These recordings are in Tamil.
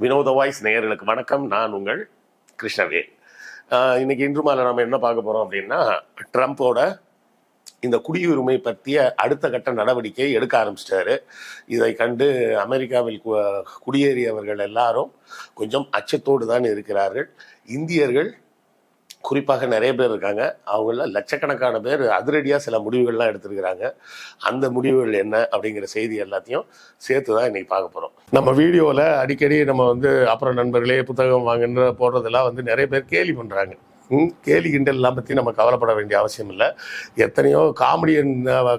வினோத வாய்ஸ் நேயர்களுக்கு வணக்கம். நான் உங்கள் கிருஷ்ணவேல். இன்னைக்கு இன்று மாலை நம்ம என்ன பார்க்க போறோம் அப்படின்னா ட்ரம்ப்போட இந்த குடியுரிமை பற்றிய அடுத்த கட்ட நடவடிக்கை எடுக்க ஆரம்பிச்சிட்டாரு. இதை கண்டு அமெரிக்காவில் கு- குடியேறியவர்கள் எல்லாரும் கொஞ்சம் அச்சத்தோடு தான் இருக்கிறார்கள். இந்தியர்கள் குறிப்பாக நிறைய பேர் இருக்காங்க. அவங்கள லட்சக்கணக்கான பேர் அதிரடியாக சில முடிவுகள்லாம் எடுத்திருக்கிறாங்க. அந்த முடிவுகள் என்ன அப்படிங்கிற செய்தி எல்லாத்தையும் சேர்த்து தான் இன்றைக்கி பார்க்க போகிறோம் நம்ம வீடியோவில் அடிக்கடி நம்ம வந்து அப்புறம் நண்பர்களே புத்தகம் வாங்குன்ற போடுறதெல்லாம் வந்து நிறைய பேர் கேலி பண்ணுறாங்க ம், கேலி கிண்டல்லாம் பற்றி நம்ம கவலைப்பட வேண்டிய அவசியம் இல்லை. எத்தனையோ காமெடியன்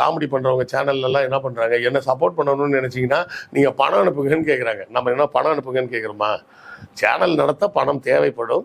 காமெடி பண்ணுறவங்க சேனல்லலாம் என்ன பண்ணுறாங்க என்ன சப்போர்ட் பண்ணணும்னு நினச்சிங்கன்னா நீங்கள் பணம் அனுப்புங்கன்னு கேட்குறாங்க நம்ம என்ன பணம் அனுப்புங்கன்னு கேட்குறோமா சேனல் நடத்த பணம் தேவைப்படும்.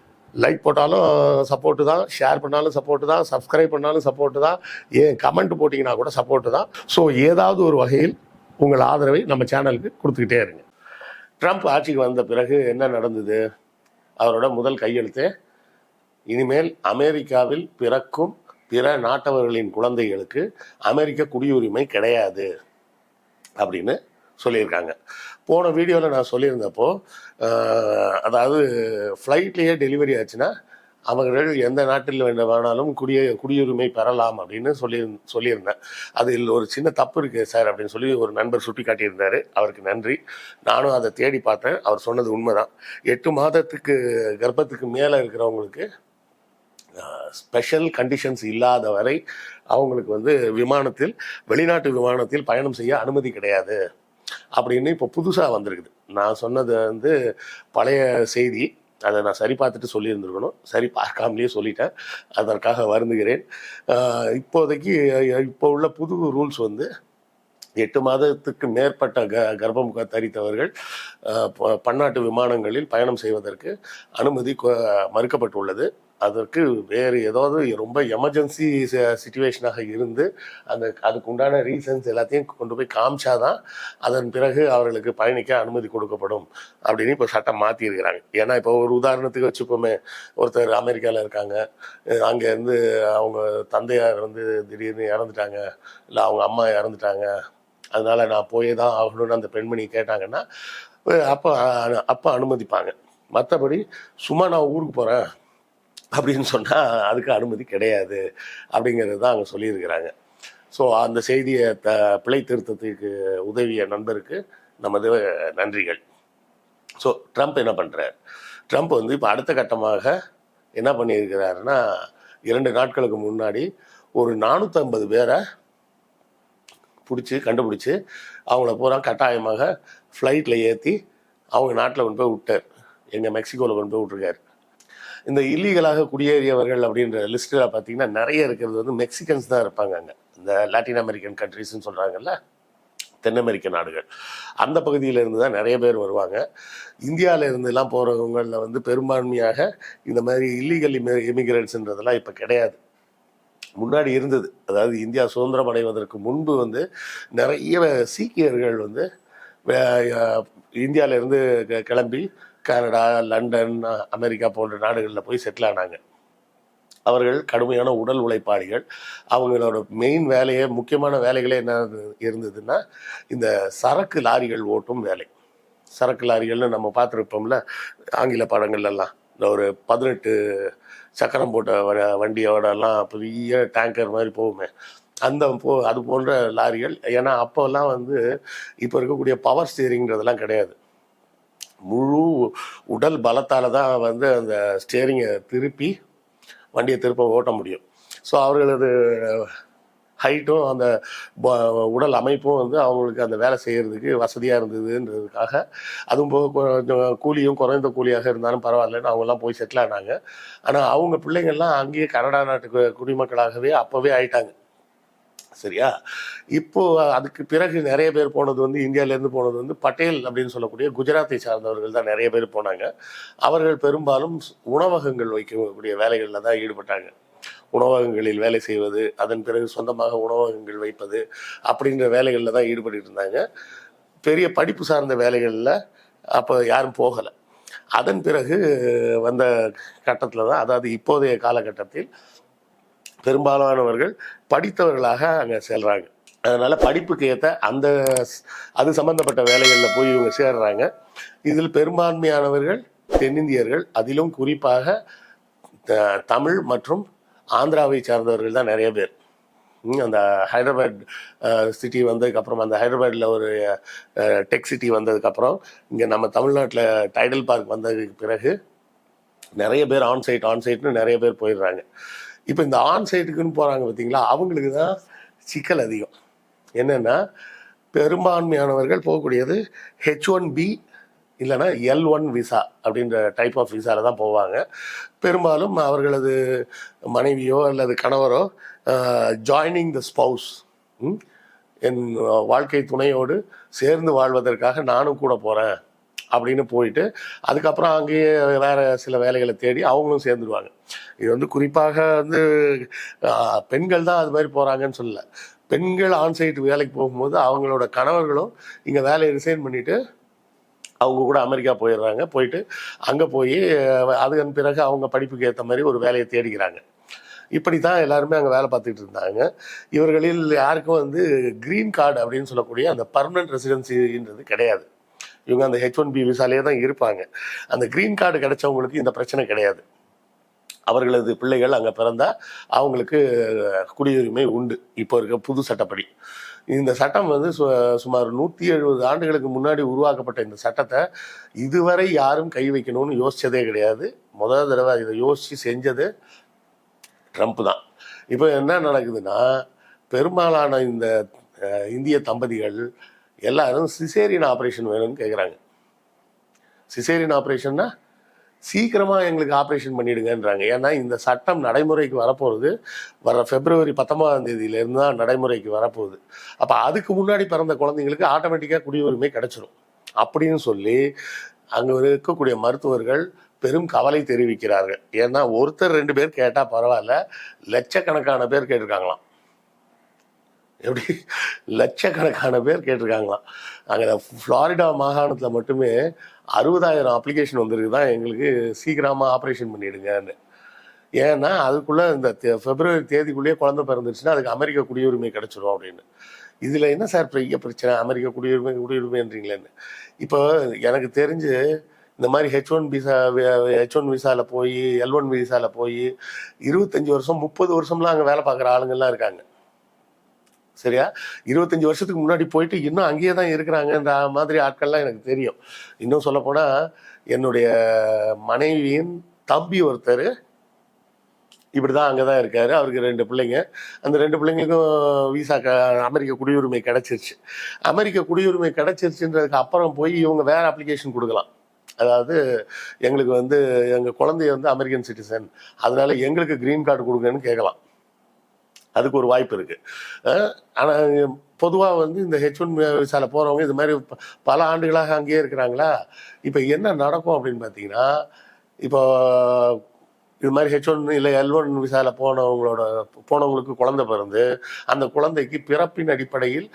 லைக் போட்டாலும் சப்போர்ட்டு தான் ஷேர் பண்ணாலும் சப்போர்ட்டு தான் சப்ஸ்கிரைப் பண்ணாலும் சப்போர்ட்டு தான் ஏன் கமெண்ட் போட்டிங்கன்னா கூட சப்போர்ட்டு தான். ஸோ ஏதாவது ஒரு வகையில் உங்கள் ஆதரவை நம்ம சேனலுக்கு கொடுத்துக்கிட்டே இருங்க. ட்ரம்ப் ஆட்சிக்கு வந்த பிறகு என்ன நடந்தது? அவரோட முதல் கையெழுத்து இனிமேல் அமெரிக்காவில் பிறக்கும் பிற நாட்டவர்களின் குழந்தைகளுக்கு அமெரிக்க குடியுரிமை கிடையாது அப்படின்னு சொல்லியிருக்காங்க. போன வீடியோவில் நான் சொல்லியிருந்தப்போ அதாவது ஃப்ளைட்லேயே டெலிவரி ஆச்சுன்னா அவர்கள் எந்த நாட்டில் வேண்ட வேணாலும் குடிய குடியுரிமை பெறலாம் அப்படின்னு சொல்லி சொல்லியிருந்தேன். அதில் ஒரு சின்ன தப்பு இருக்குது சார் அப்படின்னு சொல்லி ஒரு நண்பர் சுட்டி காட்டியிருந்தார் அவருக்கு நன்றி. நானும் அதை தேடி பார்த்தேன். அவர் சொன்னது உண்மைதான். எட்டு மாதத்துக்கு கர்ப்பத்துக்கு மேலே இருக்கிறவங்களுக்கு ஸ்பெஷல் கண்டிஷன்ஸ் இல்லாத வரை அவங்களுக்கு வந்து விமானத்தில் வெளிநாட்டு விமானத்தில் பயணம் செய்ய அனுமதி கிடையாது. அப்படின்னு இப்போ புதுசாக வந்திருக்குது. நான் சொன்னது வந்து பழைய செய்தி. அதை நான் சரி பார்த்துட்டு சொல்லியிருந்திருக்கணும். சரி பார்க்காமலேயே சொல்லிட்டேன். அதற்காக வருந்துகிறேன். ஆஹ் இப்போதைக்கு இப்போ உள்ள புது ரூல்ஸ் வந்து எட்டு மாதத்துக்கு மேற்பட்ட க கர்ப்பம் தரித்தவர்கள் ஆஹ் ப- பன்னாட்டு விமானங்களில் பயணம் செய்வதற்கு அனுமதி கொ- மறுக்கப்பட்டுள்ளது. அதற்கு வேறு ஏதாவது ரொம்ப எமர்ஜென்சி சுச்சுவேஷனாக இருந்து அந்த அதுக்கு உண்டான ரீசன்ஸ் எல்லாத்தையும் கொண்டு போய் காமிச்சாதான் அதன் பிறகு அவர்களுக்கு பயணிக்க அனுமதி கொடுக்கப்படும் அப்படின்னு இப்போ சட்டம் மாற்றிருக்கிறாங்க ஏன்னா இப்போ ஒரு உதாரணத்துக்கு வச்சுப்போமே ஒருத்தர் அமெரிக்காவில் இருக்காங்க அங்கேருந்து அவங்க தந்தையார் வந்து திடீர்னு இறந்துட்டாங்க இல்லை அவங்க அம்மா இறந்துட்டாங்க அதனால நான் போயே தான் ஆகணும்னு அந்த பெண்மணி கேட்டாங்கன்னா அப்போ அப்போ அனுமதிப்பாங்க. மற்றபடி சும்மா நான் ஊருக்கு போகிறேன் அப்படின்னு சொன்னால் அதுக்கு அனுமதி கிடையாது அப்படிங்கிறது தான் அங்கே சொல்லியிருக்கிறாங்க. ஸோ அந்த செய்தியை த பிழை திருத்தத்துக்கு உதவிய நண்பருக்கு நமது நன்றிகள். ஸோ ட்ரம்ப் என்ன பண்ணுறார் ட்ரம்ப் வந்து இப்போ அடுத்த கட்டமாக என்ன பண்ணியிருக்கிறாருன்னா இரண்டு நாட்களுக்கு முன்னாடி ஒரு நானூற்றம்பது பேரை பிடிச்சி கண்டுபிடிச்சி அவங்கள பூரா கட்டாயமாக ஃப்ளைட்டில் ஏற்றி அவங்க நாட்டில் கொண்டு போய் விட்டார். எங்கள் மெக்சிகோவில் கொண்டு போய் விட்ருக்காரு இந்த இல்லீகலாக குடியேறியவர்கள் அப்படின்ற லிஸ்ட்டில் பார்த்தீங்கன்னா நிறைய இருக்கிறது வந்து மெக்சிகன்ஸ் தான் இருப்பாங்க அங்கே. இந்த லாட்டின் அமெரிக்கன் கண்ட்ரிஸ்ன்னு சொல்கிறாங்கல்ல தென் அமெரிக்க நாடுகள். அந்த பகுதியில இருந்து தான் நிறைய பேர் வருவாங்க. இந்தியாவில இருந்தெல்லாம் போகிறவங்களில் வந்து பெரும்பான்மையாக இந்த மாதிரி இல்லீகல் இமிகிரண்ட்ஸ்ன்றதெல்லாம் இப்போ கிடையாது. முன்னாடி இருந்தது. அதாவது இந்தியா சுதந்திரம் அடைவதற்கு முன்பு வந்து நிறைய சீக்கியர்கள் வந்து இந்தியாவிலேருந்து கிளம்பி கனடா லண்டன் அமெரிக்கா போன்ற நாடுகளில் போய் செட்டில் ஆனாங்க. அவர்கள் கடுமையான உடல் உழைப்பாளிகள். அவங்களோட மெயின் வேலையே முக்கியமான வேலைகளே என்ன இருந்ததுன்னா இந்த சரக்கு லாரிகள் ஓட்டும் வேலை. சரக்கு லாரிகள்னு நம்ம பார்த்துருப்போம்ல ஆங்கில படங்கள்லாம் இந்த ஒரு பதினெட்டு சக்கரம் போட்ட வ- வண்டியோடலாம் பெரிய டேங்கர் மாதிரி போகுமே. அந்த போ அது போன்ற லாரிகள். ஏன்னா அப்போல்லாம் வந்து இப்போ இருக்கக்கூடிய பவர் ஸ்டீரிங்கிறதெல்லாம் கிடையாது. முழு உடல் பலத்தால் தான் வந்து அந்த ஸ்டியரிங்கை திருப்பி வண்டியை திருப்ப ஓட்ட முடியும். ஸோ அவர்களது ஹைட்டும் அந்த உடல் அமைப்பும் வந்து அவங்களுக்கு அந்த வேலை செய்கிறதுக்கு வசதியாக இருந்ததுன்றதுக்காக அதுவும் போக கொஞ்சம் கூலியும் குறைந்த கூலியாக இருந்தாலும் பரவாயில்லன்னு அவங்கெல்லாம் போய் செட்டில் ஆனாங்க. ஆனால் அவங்க பிள்ளைங்கள்லாம் அங்கேயே கனடா நாட்டுக்கு குடிமக்களாகவே அப்போவே ஆயிட்டாங்க. சரியா? இப்போ அதுக்கு பிறகு நிறைய பேர் போனது வந்து இந்தியாவிலேருந்து போனது வந்து பட்டேல் அப்படின்னு சொல்லக்கூடிய குஜராத்தை சார்ந்தவர்கள் தான் நிறைய பேர் போனாங்க. அவர்கள் பெரும்பாலும் உணவகங்கள் வைக்கக்கூடிய வேலைகளில் தான் ஈடுபட்டாங்க. உணவகங்களில் வேலை செய்வது அதன் பிறகு சொந்தமாக உணவகங்கள் வைப்பது அப்படின்ற வேலைகளில் தான் ஈடுபட்டு இருந்தாங்க. பெரிய படிப்பு சார்ந்த வேலைகளில் அப்போ யாரும் போகலை. அதன் பிறகு வந்த கட்டத்தில் தான் அதாவது இப்போதைய காலகட்டத்தில் பெரும்பாலானவர்கள் படித்தவர்களாக அங்கே செல்கிறாங்க அதனால் படிப்புக்கு ஏற்ற அந்த அது சம்மந்தப்பட்ட வேலைகளில் போய் இவங்க சேர்றாங்க. இதில் பெரும்பான்மையானவர்கள் தென்னிந்தியர்கள் அதிலும் குறிப்பாக த- தமிழ் மற்றும் ஆந்திராவை சார்ந்தவர்கள் தான் நிறைய பேர். அந்த ஹைதராபாத் சிட்டி வந்ததுக்கப்புறம் அந்த ஹைதராபாத்தில் ஒரு டெக் சிட்டி வந்ததுக்கப்புறம் இங்கே நம்ம தமிழ்நாட்டில் டைடல் பார்க் வந்ததுக்கு பிறகு நிறைய பேர் ஆன் சைட் ஆன் சைட்னு நிறைய பேர் போயிடுறாங்க. இப்போ இந்த ஆன் சைட்டுக்குன்னு போகிறாங்க பார்த்தீங்களா அவங்களுக்கு தான் சிக்கல் அதிகம். என்னென்னா பெரும்பான்மையானவர்கள் போகக்கூடியது ஹெச் ஒன் பி இல்லைன்னா எல் ஒன் விசா அப்படின்ற டைப் ஆஃப் விசாவில் தான் போவாங்க. பெரும்பாலும் அவர்களது மனைவியோ அல்லது கணவரோ ஜாயினிங் த ஸ்பவுஸ் என் வாழ்க்கை துணையோடு சேர்ந்து வாழ்வதற்காக நானும் கூட போகிறேன் அப்படின்னு போயிட்டு அதுக்கப்புறம் அங்கேயே வேற சில வேலைகளை தேடி அவங்களும் சேர்ந்துருவாங்க. இது வந்து குறிப்பாக வந்து பெண்கள் தான் அது மாதிரி போகிறாங்கன்னு சொல்லல. பெண்கள் ஆன் சைட் வேலைக்கு போகும்போது அவங்களோட கணவர்களும் இங்கே வேலையை ரிசைன் பண்ணிவிட்டு அவங்க கூட அமெரிக்கா போயிடுறாங்க. போயிட்டு அங்கே போய் அதன் பிறகு அவங்க படிப்புக்கு ஏற்ற மாதிரி ஒரு வேலையை தேடிக்கிறாங்க. இப்படி தான் எல்லாருமே அங்கே வேலை பார்த்துட்டு இருந்தாங்க. இவர்களில் யாருக்கும் வந்து க்ரீன் கார்டு அப்படின்னு சொல்லக்கூடிய அந்த பர்மனன்ட் ரெசிடென்சின்றது கிடையாது. இவங்க அந்த ஹெச் ஒன் பி விசாலே தான் இருப்பாங்க. அந்த க்ரீன் கார்டு கிடைச்சவங்களுக்கு இந்த பிரச்சனை கிடையாது. அவர்களது பிள்ளைகள் அங்கே பிறந்தால் அவங்களுக்கு குடியுரிமை உண்டு. இப்போ இருக்க புது சட்டப்படி. இந்த சட்டம் வந்து சு சுமார் நூற்றி எழுபது ஆண்டுகளுக்கு முன்னாடி உருவாக்கப்பட்ட இந்த சட்டத்தை இதுவரை யாரும் கை வைக்கணும்னு யோசிச்சதே கிடையாது. முதல் தடவை இதை யோசித்து செஞ்சது ட்ரம்ப் தான். இப்போ என்ன நடக்குதுன்னா பெரும்பாலான இந்த இந்திய தம்பதிகள் எல்லாரும் சிசேரியன் ஆப்ரேஷன் வேணும்னு கேட்குறாங்க சிசேரியன் ஆப்ரேஷன்னா சீக்கிரமாக எங்களுக்கு ஆப்ரேஷன் பண்ணிடுங்கன்றாங்க. ஏன்னா இந்த சட்டம் நடைமுறைக்கு வரப்போகுது. வர பிப்ரவரி பத்தொன்பதாம் தேதியிலேருந்து தான் நடைமுறைக்கு வரப்போகுது. அப்போ அதுக்கு முன்னாடி பிறந்த குழந்தைங்களுக்கு ஆட்டோமேட்டிக்காக குடியுரிமை கிடச்சிரும். அப்படின்னு சொல்லி அங்கே இருக்கக்கூடிய மருத்துவர்கள் பெரும் கவலை தெரிவிக்கிறார்கள். ஏன்னா ஒருத்தர் ரெண்டு பேர் கேட்டால் பரவாயில்ல. லட்சக்கணக்கான பேர் கேட்டிருக்காங்களாம். எப்படி லட்சக்கணக்கான பேர் கேட்டிருக்காங்களாம். அங்கே ஃப்ளாரிடா மாகாணத்தில் மட்டுமே அறுபதாயிரம் அப்ளிகேஷன் வந்திருக்கு தான் எங்களுக்கு சீக்கிரமாக ஆப்ரேஷன் பண்ணிடுங்கன்னு. ஏன்னா அதுக்குள்ளே இந்த பிப்ரவரி தேதிக்குள்ளேயே குழந்தை பிறந்துருச்சுன்னா அதுக்கு அமெரிக்க குடியுரிமை கிடச்சிடும் அப்படின்னு. இதில் என்ன சார் பெரிய பிரச்சனை? அமெரிக்க குடியுரிமை குடியுரிமைன்றீங்களேன்னு. இப்போ எனக்கு தெரிஞ்சு இந்த மாதிரி H one visa H one விசாவில் போய் எல் ஒன் விசாவில் போய் இருபத்தஞ்சி வருஷம் முப்பது வருஷம்லாம் அங்கே வேலை பார்க்குற ஆளுங்கள்லாம் இருக்காங்க. சரியா? இருபத்தஞ்சி வருஷத்துக்கு முன்னாடி போயிட்டு இன்னும் அங்கேயே தான் இருக்கிறாங்கன்ற மாதிரி ஆட்கள்லாம் எனக்கு தெரியும். இன்னும் சொல்லப்போனால் என்னுடைய மனைவியின் தம்பி ஒருத்தர் இப்படி தான் அங்கே தான் இருக்காரு. அவருக்கு ரெண்டு பிள்ளைங்க. அந்த ரெண்டு பிள்ளைங்களுக்கும் விசா க அமெரிக்க குடியுரிமை கிடச்சிருச்சு. அமெரிக்க குடியுரிமை கிடச்சிருச்சுன்றதுக்கு அப்புறம் போய் இவங்க வேறு அப்ளிகேஷன் கொடுக்கலாம். அதாவது எங்களுக்கு வந்து எங்கள் குழந்தைய வந்து அமெரிக்கன் சிட்டிசன் அதனால எங்களுக்கு க்ரீன் கார்டு கொடுங்கன்னு கேட்கலாம். அதுக்கு ஒரு வாய்ப்பு இருக்குது ஆனால் பொதுவாக வந்து இந்த ஹெச் ஒன் விசால போகிறவங்க இது மாதிரி ப- பல ஆண்டுகளாக அங்கேயே இருக்கிறாங்களா? இப்போ என்ன நடக்கும் அப்படின்னு பார்த்தீங்கன்னா இப்போ இது மாதிரி ஹெச் ஒன் இல்லை எல் ஒன் விசால போனவங்களோட போனவங்களுக்கு குழந்தை பிறந்து அந்த குழந்தைக்கு பிறப்பின் அடிப்படையில்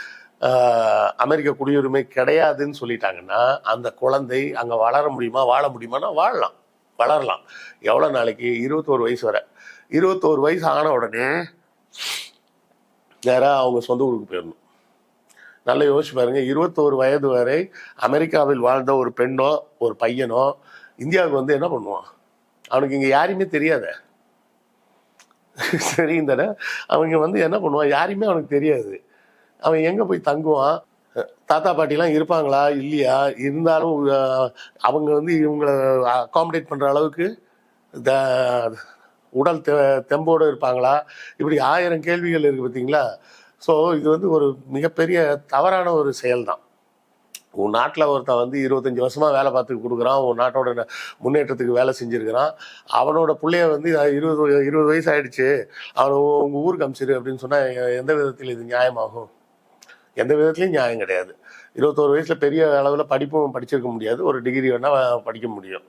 அமெரிக்க குடியுரிமை கிடையாதுன்னு சொல்லிட்டாங்கன்னா அந்த குழந்தை அங்கே வளர முடியுமா வாழ முடியுமானா வாழலாம். வளரலாம். எவ்வளோ நாளைக்கு? இருபத்தோரு வயசு வரை. இருபத்தோரு வயசு ஆன உடனே நேராக அவங்க சொந்த ஊருக்கு போயிடணும். நல்லா யோசிச்சு பாருங்க இருபத்தோரு வயது வரை அமெரிக்காவில் வாழ்ந்த ஒரு பெண்ணோ ஒரு பையனோ இந்தியாவுக்கு வந்து என்ன பண்ணுவான்? அவனுக்கு இங்கே யாரையுமே தெரியாத. சரிந்தானே அவங்க வந்து என்ன பண்ணுவான்? யாரையுமே அவனுக்கு தெரியாது. அவன் எங்கே போய் தங்குவான்? தாத்தா பாட்டிலாம் இருப்பாங்களா? இல்லையா? இருந்தாலும் அவங்க வந்து இவங்களை அகாமடேட் பண்ணுற அளவுக்கு த- உடல் தெ தெம்போடு இருப்பாங்களா? இப்படி ஆயிரம் கேள்விகள் இருக்குது பார்த்தீங்களா ஸோ இது வந்து ஒரு மிகப்பெரிய தவறான ஒரு செயல் தான் உன் நாட்டில் ஒருத்தன் வந்து இருபத்தஞ்சி வருஷமாக வேலை பார்த்து கொடுக்குறான். உன் நாட்டோட முன்னேற்றத்துக்கு வேலை செஞ்சுருக்கிறான். அவனோட பிள்ளைய வந்து இருபது இருபது வயசு ஆயிடுச்சு அவனை உங்கள் ஊருக்கு அமிச்சிரு அப்படின்னு சொன்னால் எந்த விதத்தில் இது நியாயமாகும்? எந்த விதத்துலையும் நியாயம் கிடையாது. இருபத்தோரு வயசில் பெரிய அளவில் படிப்பும் படிச்சிருக்க முடியாது. ஒரு டிகிரி வேணால் படிக்க முடியும்.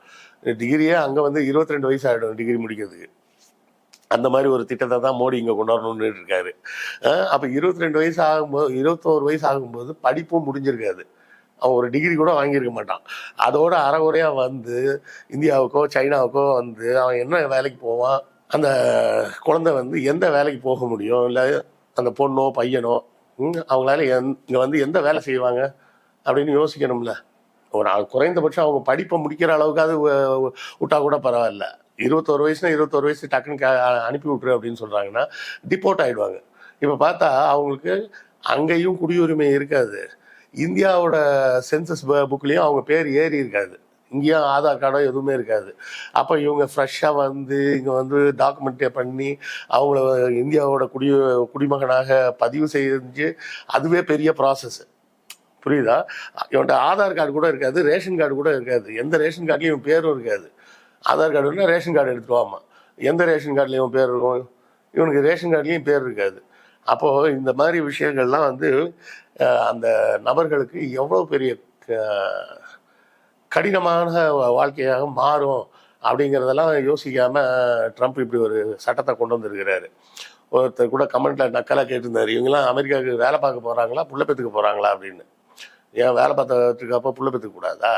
டிகிரியே அங்கே வந்து இருபத்தி ரெண்டு வயசு ஆகிடும் டிகிரி முடிக்கிறதுக்கு. அந்த மாதிரி ஒரு திட்டத்தை தான் மோடி இங்கே கொண்டு வரணும்னு இருக்காரு அப்போ இருபத்தி ரெண்டு வயசு ஆகும்போது இருபத்தோரு வயசு ஆகும்போது படிப்பும் முடிஞ்சிருக்காது. அவன் ஒரு டிகிரி கூட வாங்கியிருக்க மாட்டான். அதோட அறகுறையாக வந்து இந்தியாவுக்கோ சைனாவுக்கோ வந்து அவன் என்ன வேலைக்கு போவான்? அந்த குழந்தை வந்து எந்த வேலைக்கு போக முடியும்? இல்லை அந்த பொண்ணோ பையனோ? அவங்களால எந் இங்கே வந்து எந்த வேலை செய்வாங்க? அப்படின்னு யோசிக்கணும்ல. ஒரு குறைந்தபட்சம் அவங்க படிப்பை முடிக்கிற அளவுக்காவது வு- விட்டா கூட பரவாயில்ல. இருபத்தோரு வயசுனா இருபத்தோரு வயசு டக்குன்னு அனுப்பி விட்ரு அப்படின்னு சொல்கிறாங்கன்னா டிப்போர்ட் ஆகிடுவாங்க இப்போ பார்த்தா அவங்களுக்கு அங்கேயும் குடியுரிமை இருக்காது. இந்தியாவோட சென்சஸ் புக்லேயும் அவங்க பேர் ஏறி இருக்காது. இங்கேயும் ஆதார் கார்டோ எதுவுமே இருக்காது. அப்போ இவங்க ஃப்ரெஷ்ஷாக வந்து இங்கே வந்து டாக்குமெண்ட்டே பண்ணி அவங்கள இந்தியாவோட குடி குடிமகனாக பதிவு செஞ்சு அதுவே பெரிய ப்ராசஸ்ஸு புரியுதா? இவன்ட்ட ஆதார் கார்டு கூட இருக்காது ரேஷன் கார்டு கூட இருக்காது. எந்த ரேஷன் கார்டுலையும் இவன் பேரும் இருக்காது. ஆதார் கார்டு இல்லை ரேஷன் கார்டு எடுத்துட்டு வாமா எந்த ரேஷன் கார்டுலேயும் பேர் இருக்கும்? இவனுக்கு ரேஷன் கார்டுலேயும் பேர் இருக்காது. அப்போது இந்த மாதிரி விஷயங்கள்லாம் வந்து அந்த நபர்களுக்கு எவ்வளோ பெரிய கடினமான வாழ்க்கையாக மாறும் அப்படிங்கிறதெல்லாம் யோசிக்காமல் ட்ரம்ப் இப்படி ஒரு சட்டத்தை கொண்டு வந்திருக்கிறாரு. ஒருத்தர் கூட கமெண்ட்டில் நக்கலாக கேட்டிருந்தார். இவங்கெல்லாம் அமெரிக்காவுக்கு வேலை பார்க்க போகிறாங்களா புள்ள பெற்றுக்க அப்படின்னு. ஏன் வேலை பார்த்துட்டு அப்போ புள்ள பெற்றுக்க கூடாதா?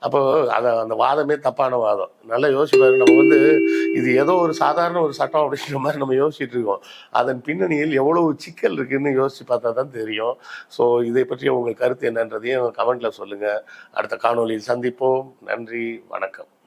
அப்போ அதை அந்த வாதமே தப்பான வாதம். நல்லா யோசிப்பாரு. நம்ம வந்து இது ஏதோ ஒரு சாதாரண ஒரு சட்டம் அப்படிங்கிற மாதிரி நம்ம யோசிச்சுட்டு இருக்கோம். அதன் பின்னணியில் எவ்வளவு சிக்கல் இருக்குன்னு யோசிச்சு பார்த்தா தான் தெரியும். ஸோ இதை பற்றி உங்கள் கருத்து என்னன்றதையும் கமெண்ட்ல சொல்லுங்க. அடுத்த காணொளியில் சந்திப்போம். நன்றி. வணக்கம்.